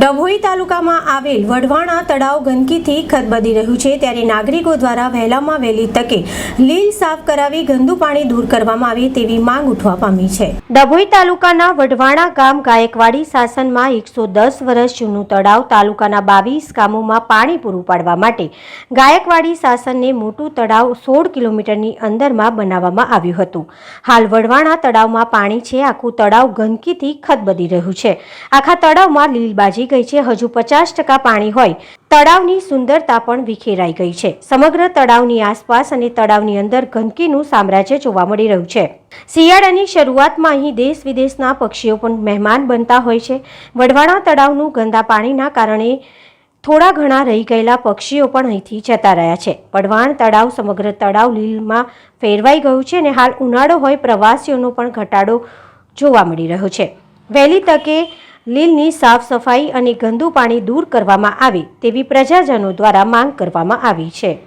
ડભોઈ તાલુકામાં આવેલ વઢવાણા તળાવ ગંદકીથી ખદબદી રહ્યું છે ત્યારે નાગરિકો દ્વારા વહેલામાં વહેલી તકે લીલ સાફ કરાવી ગંદુ પાણી દૂર કરવામાં આવે તેવી માંગ ઉઠવા પામી છે. ડભોઈ તાલુકાના વઢવાણા ગામ ગાયકવાડી શાસનમાં એકસો દસ વર્ષ જૂનું તળાવ તાલુકાના બાવીસ ગામોમાં પાણી પૂરું પાડવા માટે ગાયકવાડી શાસનને મોટું તળાવ સોળ કિલોમીટરની અંદરમાં બનાવવામાં આવ્યું હતું. હાલ વઢવાણા તળાવમાં પાણી છે. આખું તળાવ ગંદકીથી ખદબદી રહ્યું છે. આખા તળાવમાં લીલ બાજી ગઈ છે. હજુ પચાસ ટકા પાણી હોય. તળાવની સુંદરતા પણ વિખેરાઈ ગઈ છે. સમગ્ર તળાવની આસપાસ અને તળાવની અંદર ગંદકીનું સામ્રાજ્ય જોવા મળી રહ્યું છે. શિયાળાની શરૂઆતમાં અહીં દેશ વિદેશના પક્ષીઓ પણ મહેમાન બનતા હોય છે. વઢવાણા તળાવનું ગંદા પાણીના કારણે થોડા ઘણા રહી ગયેલા પક્ષીઓ પણ અહીંથી જતા રહ્યા છે. વઢવાણ તળાવ સમગ્ર તળાવ લીલમાં ફેરવાઈ ગયું છે અને હાલ ઉનાળો હોય પ્રવાસીઓનો પણ ઘટાડો જોવા મળી રહ્યો છે. વહેલી તકે લીલની સાફ સફાઈ અને ગંદુ પાણી દૂર કરવામાં આવે તેવી પ્રજાજનો દ્વારા માંગ કરવામાં આવી છે.